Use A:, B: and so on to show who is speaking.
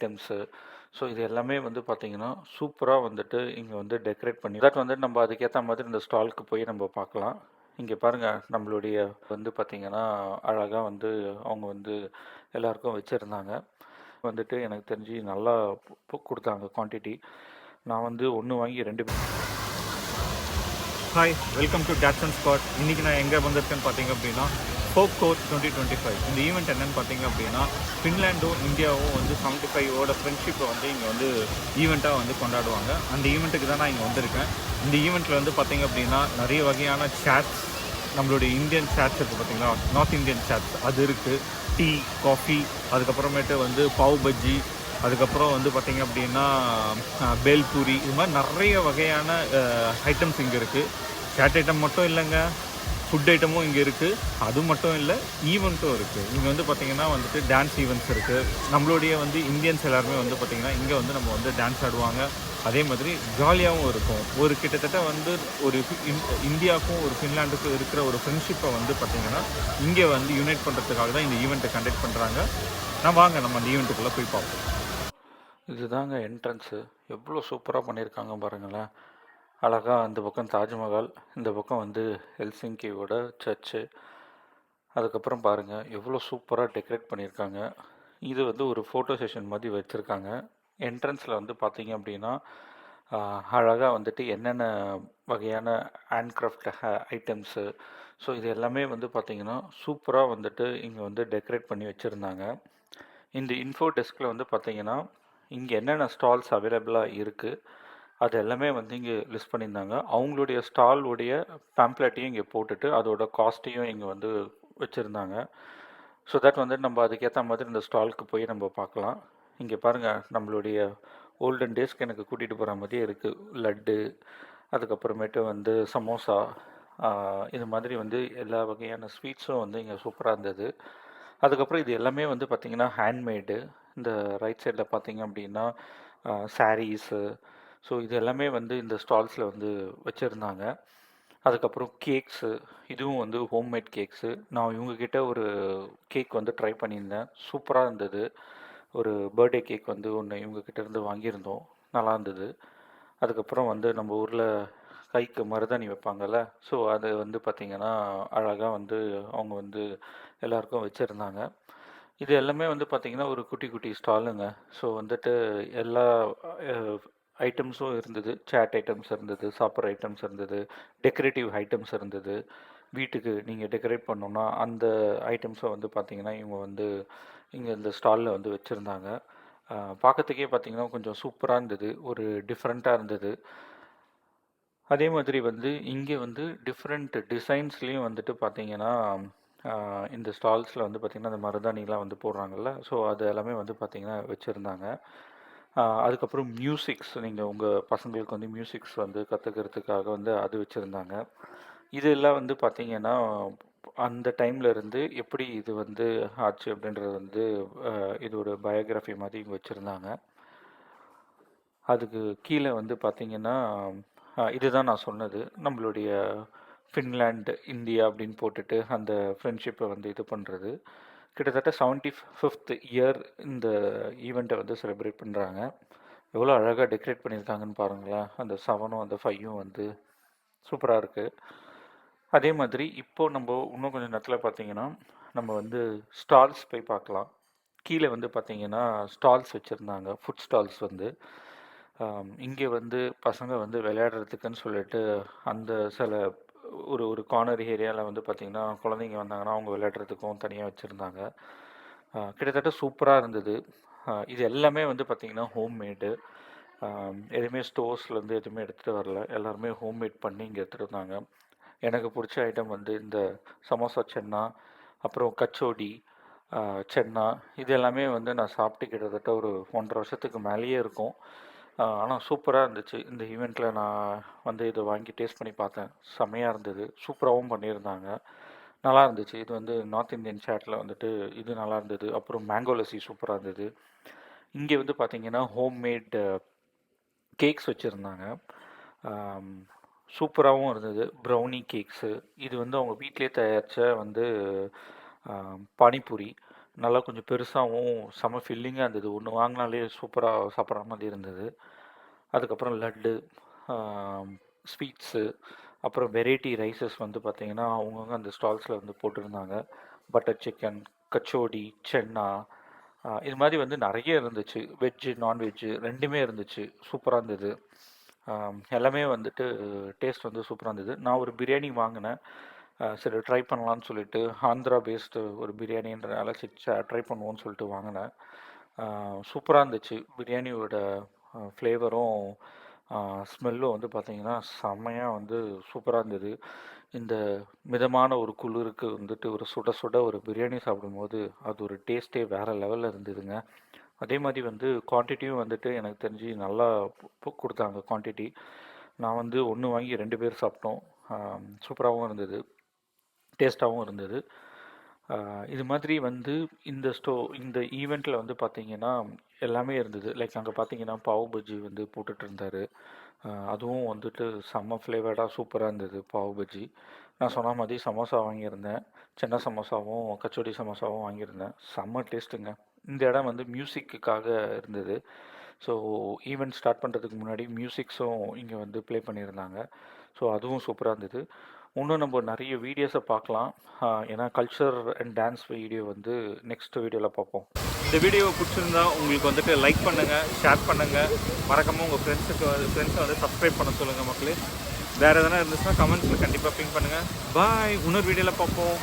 A: Items so இது எல்லாமே வந்து பார்த்திங்கன்னா சூப்பராக வந்துட்டு இங்கே வந்து டெக்கரேட் பண்ணி தட் வந்து நம்ம அதுக்கேற்ற மாதிரி இந்த ஸ்டாலுக்கு போய் நம்ம பார்க்கலாம். இங்கே பாருங்கள் நம்மளுடைய வந்து பார்த்திங்கன்னா அழகாக வந்து அவங்க வந்து எல்லாருக்கும் வச்சுருந்தாங்க. வந்துட்டு எனக்கு தெரிஞ்சு நல்லா கொடுத்தாங்க குவான்டிட்டி நான் வந்து ஒன்று வாங்கி ரெண்டு பேர்
B: hi welcome to Cats and Spot இன்றைக்கி நான் எங்கே வந்திருக்கேன்னு பார்த்தீங்க அப்படின்னா folk code twenty twenty five இந்த ஈவெண்ட் என்னன்னு பார்த்தீங்க அப்படின்னா ஃபின்லாண்டும் இந்தியாவும் வந்து செவன்ட்டி ஃபைவோட ஃப்ரெண்ட்ஷிப்பை வந்து இங்கே வந்து ஈவெண்ட்டாக வந்து கொண்டாடுவாங்க. அந்த ஈவெண்ட்டுக்கு தான் நான் இங்கே வந்திருக்கேன். இந்த ஈவெண்ட்டில் வந்து பார்த்தீங்க அப்படின்னா நிறைய வகையான சேட்ஸ் நம்மளுடைய இந்தியன் சேட்ஸ் இருக்குது பார்த்தீங்களா? நார்த் இந்தியன் சேட்ஸ் அது இருக்குது டீ காஃபி அதுக்கப்புறமேட்டு வந்து பாவ் பஜ்ஜி அதுக்கப்புறம் வந்து பார்த்திங்க அப்படின்னா பேல்பூரி இது மாதிரி நிறைய வகையான ஐட்டம்ஸ் இங்கே இருக்குது சேட் ஐட்டம் மட்டும் இல்லைங்க. ஃபுட் ஐட்டமும் இங்கே இருக்குது அது மட்டும் இல்லை ஈவெண்ட்டும் இருக்குது இங்கே வந்து பார்த்திங்கன்னா வந்துட்டு டான்ஸ் ஈவெண்ட்ஸ் இருக்குது நம்மளுடைய வந்து இந்தியன்ஸ் எல்லாருமே வந்து பார்த்திங்கன்னா இங்கே வந்து நம்ம வந்து டான்ஸ் ஆடுவாங்க. அதே மாதிரி ஜாலியாகவும் இருக்கும். ஒரு கிட்டத்தட்ட வந்து ஒரு இந்தியாவுக்கும் ஒரு ஃபின்லாண்டுக்கும் இருக்கிற ஒரு ஃப்ரெண்ட்ஷிப்பை வந்து பார்த்திங்கன்னா இங்கே வந்து யுனைட் பண்ணுறதுக்காக தான் இந்த ஈவெண்ட்டை கண்டக்ட் பண்ணுறாங்க நான் வாங்க நம்ம அந்த ஈவெண்ட்டுக்குள்ளே போய் பார்ப்போம்.
A: இதுதாங்க என்ட்ரன்ஸு எவ்வளோ சூப்பராக பண்ணியிருக்காங்க பாருங்களேன். அழகாக அந்த பக்கம் தாஜ்மஹால் இந்த பக்கம் வந்து ஹெல்சிங்கியோட சர்ச்சு அதுக்கப்புறம் பாருங்கள் எவ்வளோ சூப்பராக டெக்கரேட் பண்ணியிருக்காங்க இது வந்து ஒரு ஃபோட்டோ செஷன் மாதிரி வச்சுருக்காங்க. என்ட்ரன்ஸில் வந்து பார்த்தீங்க அப்படின்னா அழகாக வந்துட்டு என்னென்ன வகையான ஹேண்ட்கிராஃப்ட் ஐட்டம்ஸு ஸோ இது எல்லாமே வந்து பார்த்திங்கன்னா சூப்பராக வந்துட்டு இங்கே வந்து டெக்கரேட் பண்ணி வச்சுருந்தாங்க. இந்த இன்ஃபோ டெஸ்கில் வந்து பார்த்திங்கன்னா இங்கே என்னென்ன ஸ்டால்ஸ் அவைலபிளாக இருக்குது அது எல்லாமே வந்து இங்கே லிஸ்ட் பண்ணியிருந்தாங்க. அவங்களுடைய ஸ்டாலுடைய பேம்ப்ளெட்டையும் இங்கே போட்டுட்டு அதோட காஸ்ட்டையும் இங்கே வந்து வச்சுருந்தாங்க. ஸோ தட் வந்து நம்ம அதுக்கேற்ற மாதிரி இந்த ஸ்டாலுக்கு போய் நம்ம பார்க்கலாம். இங்கே பாருங்கள் நம்மளுடைய ஓல்டன் டேஸ்க்கு எனக்கு கூட்டிகிட்டு போகிற மாதிரியே இருக்குது லட்டு அதுக்கப்புறமேட்டு வந்து சமோசா இது மாதிரி வந்து எல்லா வகையான ஸ்வீட்ஸும் வந்து இங்கே சூப்பராக இருந்தது. அதுக்கப்புறம் இது எல்லாமே வந்து பார்த்திங்கன்னா ஹேண்ட்மேடு இந்த ரைட் சைடில் பார்த்தீங்க அப்படின்னா சாரீஸு ஸோ இது எல்லாமே வந்து இந்த ஸ்டால்ஸில் வந்து வச்சுருந்தாங்க. அதுக்கப்புறம் கேக்ஸு இதுவும் வந்து ஹோம்மேட் கேக்ஸு நான் இவங்கக்கிட்ட ஒரு கேக் வந்து ட்ரை பண்ணியிருந்தேன். சூப்பராக இருந்தது. ஒரு பர்த்டே கேக் வந்து ஒன்று இவங்கக்கிட்ட இருந்து வாங்கியிருந்தோம். நல்லா இருந்தது. அதுக்கப்புறம் வந்து நம்ம ஊரில் கைக்கு மருதாணி வைப்பாங்கல்ல ஸோ அது வந்து பார்த்திங்கன்னா அழகாக வந்து அவங்க வந்து எல்லாருக்கும் வச்சுருந்தாங்க. இது எல்லாமே வந்து பார்த்திங்கன்னா ஒரு குட்டி குட்டி ஸ்டாலுங்க ஸோ வந்துட்டு எல்லா ஐட்டம்ஸும் இருந்தது. சேட் ஐட்டம்ஸ் இருந்தது சாப்பிட்ற ஐட்டம்ஸ் இருந்தது டெக்கரேட்டிவ் ஐட்டம்ஸ் இருந்தது. வீட்டுக்கு நீங்கள் டெக்கரேட் பண்ணோன்னா அந்த ஐட்டம்ஸை வந்து பார்த்தீங்கன்னா இவங்க வந்து இங்கே இந்த ஸ்டாலில் வந்து வச்சுருந்தாங்க. பார்க்கறதுக்கே பார்த்தீங்கன்னா கொஞ்சம் சூப்பராக இருந்தது. ஒரு டிஃப்ரெண்ட்டாக இருந்தது. அதே மாதிரி வந்து இங்கே வந்து டிஃப்ரெண்ட் டிசைன்ஸ்லேயும் வந்துட்டு பார்த்தீங்கன்னா இந்த ஸ்டால்ஸில் வந்து பார்த்திங்கன்னா அந்த மருதாணிலாம் வந்து போடுறாங்கல்ல. ஸோ அது எல்லாமே வந்து பார்த்திங்கன்னா வச்சுருந்தாங்க. அதுக்கப்புறம் மியூசிக்ஸ் நீங்கள் உங்கள் பசங்களுக்கு வந்து மியூசிக்ஸ் வந்து கற்றுக்கிறதுக்காக வந்து அது வச்சுருந்தாங்க. இதெல்லாம் வந்து பார்த்திங்கன்னா அந்த டைமில் இருந்து எப்படி இது வந்து ஆச்சு அப்படின்றது வந்து இதோட இது ஒரு பயோகிராஃபி மாதிரி இங்கே வச்சுருந்தாங்க. அதுக்கு கீழே வந்து பார்த்தீங்கன்னா இதுதான் நான் சொன்னது. நம்மளுடைய ஃபின்லாண்ட் இந்தியா அப்படின்னு போட்டுட்டு அந்த ஃப்ரெண்ட்ஷிப்பை வந்து இது பண்ணுறது கிட்டத்தட்ட செவன்ட்டி ஃபிஃப்த் இயர் இந்த ஈவெண்ட்டை வந்து செலிப்ரேட் பண்ணுறாங்க எவ்வளோ அழகாக டெக்கரேட் பண்ணியிருக்காங்கன்னு பாருங்களேன். அந்த செவனும் அந்த ஃபைவும் வந்து சூப்பராக இருக்குது அதே மாதிரி இப்போது நம்ம இன்னும் கொஞ்சம் நேரத்தில் பார்த்தீங்கன்னா நம்ம வந்து ஸ்டால்ஸ் போய் பார்க்கலாம். கீழே வந்து பார்த்தீங்கன்னா ஸ்டால்ஸ் வச்சுருந்தாங்க. ஃபுட் ஸ்டால்ஸ் வந்து. இங்கே வந்து பசங்க வந்து விளையாடுறதுக்குன்னு சொல்லிட்டு அந்த சில ஒரு ஒரு கார்னர் ஏரியாவில் வந்து பார்த்திங்கன்னா குழந்தைங்க வந்தாங்கன்னா அவங்க விளையாடுறதுக்கும் தனியாக வச்சுருந்தாங்க. கிட்டத்தட்ட சூப்பராக இருந்தது. இது எல்லாமே வந்து பார்த்திங்கன்னா ஹோம்மேடு எதுவுமே ஸ்டோர்ஸ்லேருந்து எதுவுமே எடுத்துகிட்டு வரல. எல்லாருமே ஹோம்மேட் பண்ணி இங்கே எடுத்துகிட்டு வந்தாங்க. எனக்கு பிடிச்ச ஐட்டம் வந்து இந்த சமோசா சென்னா அப்புறம் கச்சோடி சென்னா இது எல்லாமே வந்து நான் சாப்பிட்டு கிட்டத்தட்ட ஒரு ஒன்றரை வருஷத்துக்கு மேலேயே இருக்கும். ஆனால் சூப்பராக இருந்துச்சு. இந்த ஈவெண்ட்டில் நான் வந்து இதை வாங்கி டேஸ்ட் பண்ணி பார்த்தேன். செம்மையாக இருந்தது. சூப்பராகவும் பண்ணியிருந்தாங்க. நல்லா இருந்துச்சு. இது வந்து நார்த் இந்தியன் சேட்டில் வந்துட்டு இது நல்லா இருந்தது. அப்புறம் மேங்கோ லஸ்ஸி சூப்பராக இருந்தது. இங்கே வந்து பார்த்திங்கன்னா ஹோம்மேட் கேக்ஸ் வச்சுருந்தாங்க. சூப்பராகவும் இருந்தது. ப்ரௌனி கேக்ஸு இது வந்து அவங்க வீட்டிலே தயாரித்த வந்து பானிபூரி. நல்லா கொஞ்சம் பெருசாகவும் செம ஃபில்லிங்காக இருந்தது. ஒன்று வாங்கினாலே சூப்பராக சாப்பிட்ற மாதிரி இருந்தது. அதுக்கப்புறம் லட்டு ஸ்வீட்ஸு அப்புறம் வெரைட்டி ரைஸஸ் வந்து பார்த்திங்கன்னா அவங்கவுங்க அந்த ஸ்டால்ஸில் வந்து போட்டிருந்தாங்க. பட்டர் சிக்கன் கச்சோடி சென்னா இது மாதிரி வந்து நிறைய இருந்துச்சு. வெஜ்ஜு நான்வெஜ்ஜு ரெண்டுமே இருந்துச்சு. சூப்பராக இருந்தது. எல்லாமே வந்துட்டு டேஸ்ட் வந்து சூப்பராக இருந்தது. நான் ஒரு பிரியாணி வாங்கினேன். சரி ட்ரை பண்ணலான்னு சொல்லிட்டு ஆந்திரா பேஸ்டு ஒரு பிரியாணின்றனால சரி ட்ரை பண்ணுவோன்னு சொல்லிட்டு வாங்கினேன். சூப்பராக இருந்துச்சு. பிரியாணியோட ஃப்ளேவரும் ஸ்மெல்லும் வந்து பார்த்திங்கன்னா செம்மையாக வந்து சூப்பராக இருந்தது. இந்த மிதமான ஒரு குளிருக்கு வந்துட்டு ஒரு சுட சுட ஒரு பிரியாணி சாப்பிடும்போது அது ஒரு டேஸ்ட்டே வேறு லெவலில் இருந்ததுங்க. அதே மாதிரி வந்து குவான்டிட்டியும் வந்துட்டு எனக்கு தெரிஞ்சு நல்லா கொடுத்தாங்க குவான்டிட்டி நான் வந்து ஒன்று வாங்கி ரெண்டு பேர் சாப்பிட்டோம். சூப்பராகவும் இருந்தது. டேஸ்ட்டாகவும் இருந்தது. இது மாதிரி வந்து இந்த ஸ்டோ இந்த ஈவெண்ட்டில் வந்து பார்த்திங்கன்னா எல்லாமே இருந்தது. லைக் அங்கே பார்த்தீங்கன்னா பாவ் பஜ்ஜி வந்து போட்டுட்டு அதுவும் வந்துட்டு செம்ம ஃப்ளேவர்டாக சூப்பராக இருந்தது பாவ் பஜ்ஜி. நான் சொன்ன மாதிரி சமோசா வாங்கியிருந்தேன். சின்ன சமோசாவும் கச்சோடி சமோசாவும் வாங்கியிருந்தேன். செம்ம டேஸ்ட்டுங்க. இந்த இடம் வந்து மியூசிக்குக்காக இருந்தது. ஸோ ஈவெண்ட் ஸ்டார்ட் பண்ணுறதுக்கு முன்னாடி மியூசிக்ஸும் இங்கே வந்து ப்ளே பண்ணியிருந்தாங்க. ஸோ அதுவும் சூப்பராக இருந்தது. இன்னும் நம்ம நிறைய வீடியோஸை பார்க்கலாம். ஏன்னா கல்ச்சர் அண்ட் டான்ஸ் வீடியோ வந்து நெக்ஸ்ட் வீடியோவில் பார்ப்போம்.
B: இந்த வீடியோவை பிடிச்சிருந்தா உங்களுக்கு வந்துட்டு லைக் பண்ணுங்கள் ஷேர் பண்ணுங்கள் மறக்காமல் உங்கள் ஃப்ரெண்ட்ஸுக்கு ஃப்ரெண்ட்ஸை வந்து சப்ஸ்கிரைப் பண்ண சொல்லுங்கள் மக்களே. வேறு எதனா இருந்துச்சுன்னா கமெண்ட்ஸில் கண்டிப்பாக பிங் பண்ணுங்கள் பாய் இன்னொரு வீடியோவில் பார்ப்போம்.